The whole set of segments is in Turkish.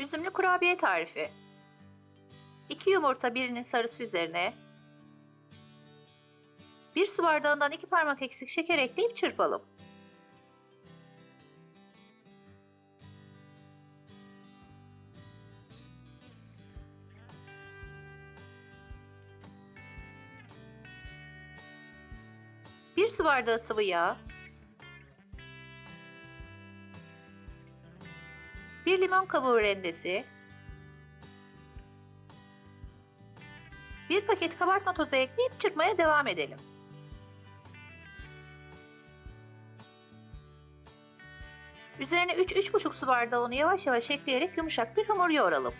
Üzümlü kurabiye tarifi. 2 yumurta birinin sarısı üzerine 1 su bardağından 2 parmak eksik şeker ekleyip çırpalım. Bir su bardağı sıvı yağ, bir limon kabuğu rendesi, bir paket kabartma tozu ekleyip çırpmaya devam edelim. Üzerine 3-3,5 su bardağı unu yavaş yavaş ekleyerek yumuşak bir hamur yoğuralım.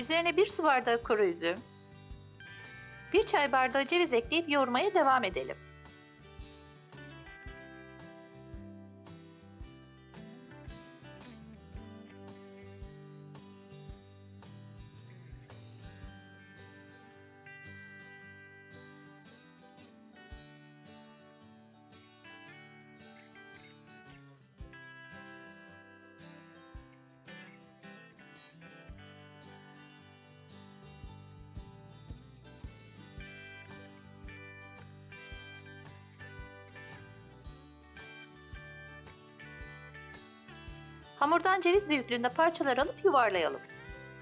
Üzerine 1 su bardağı kuru üzüm, 1 çay bardağı ceviz ekleyip yoğurmaya devam edelim. Hamurdan ceviz büyüklüğünde parçalar alıp yuvarlayalım.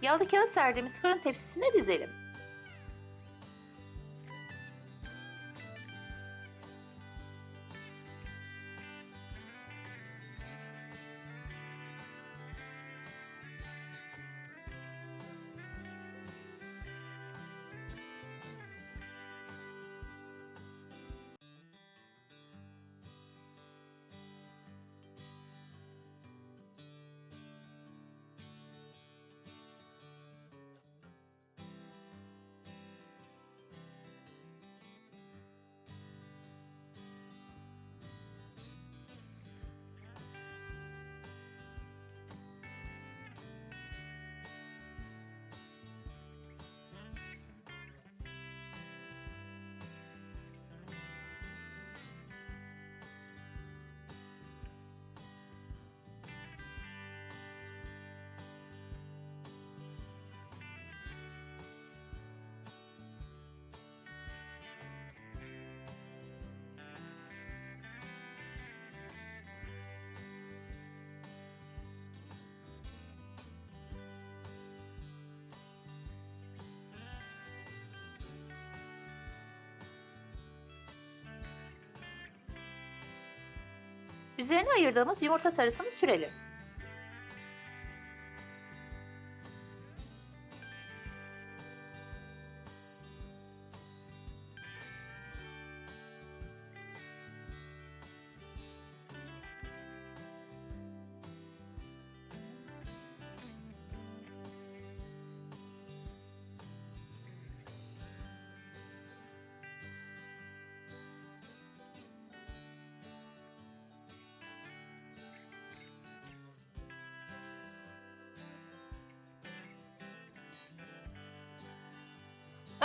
Yağlı kağıt serdiğimiz fırın tepsisine dizelim. Üzerine ayırdığımız yumurta sarısını sürelim.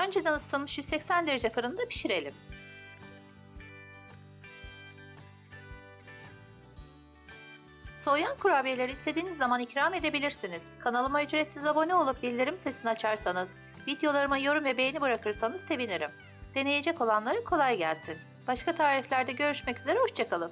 Önceden ısıtılmış 180 derece fırında pişirelim. Soğuyan kurabiyeleri istediğiniz zaman ikram edebilirsiniz. Kanalıma ücretsiz abone olup bildirim sesini açarsanız, videolarıma yorum ve beğeni bırakırsanız sevinirim. Deneyecek olanlara kolay gelsin. Başka tariflerde görüşmek üzere, hoşçakalın.